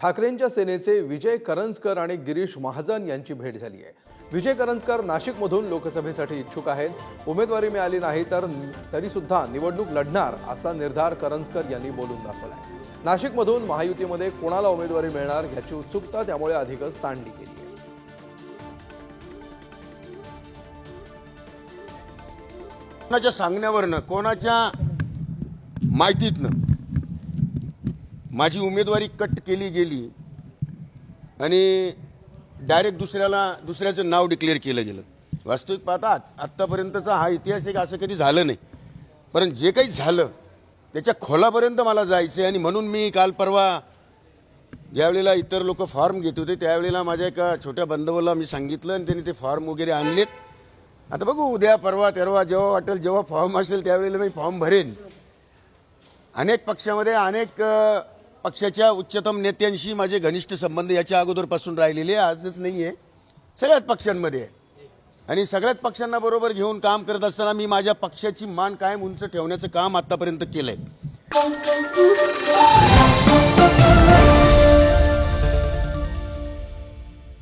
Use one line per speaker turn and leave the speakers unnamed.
ठाकरेंच्या सेनेचे विजय करंजकर आणि गिरीश महाजन यांची भेट झाली आहे. विजय करंजकर नाशिकमधून लोकसभेसाठी इच्छुक आहेत. उमेदवारी मिळाली नाही तर तरीसुद्धा निवडणूक लढणार असा निर्धार करंजकर यांनी बोलून दाखवला आहे. नाशिकमधून महायुतीमध्ये कोणाला उमेदवारी मिळणार याची उत्सुकता त्यामुळे अधिकच ताणली गेली आहे.
कोणाच्या सांगण्यावरनं कोणाच्या माहितीतनं? माझी उमेदवारी कट केली गेली आणि डायरेक्ट दुसऱ्याला दुसऱ्याचं नाव डिक्लेअर केलं गेलं. वास्तविक पाहताच आत्तापर्यंतचा हा इतिहास एक असं कधी झालं नाही. पण जे काही झालं त्याच्या खोलापर्यंत मला जायचं आहे आणि म्हणून मी काल परवा ज्यावेळेला इतर लोक फॉर्म घेत होते त्यावेळेला माझ्या एका छोट्या बंधवाला मी सांगितलं आणि त्यांनी ते फॉर्म वगैरे आणलेत. आता बघू उद्या परवा तेरवा जेव्हा वाटेल जेव्हा फॉर्म असेल त्यावेळेला मी फॉर्म भरेन. अनेक पक्षामध्ये अनेक पक्षाच्या उच्चतम नेत्यांशी माझे घनिष्ठ संबंध याच्या अगोदरपासून राहिलेले आहे, आजच नाही आहे सगळ्याच पक्षांमध्ये आहे. आणि सगळ्याच पक्षांना बरोबर घेऊन काम करत असताना मी माझ्या पक्षाची मान कायम उंच ठेवण्याचं काम आतापर्यंत केलंय.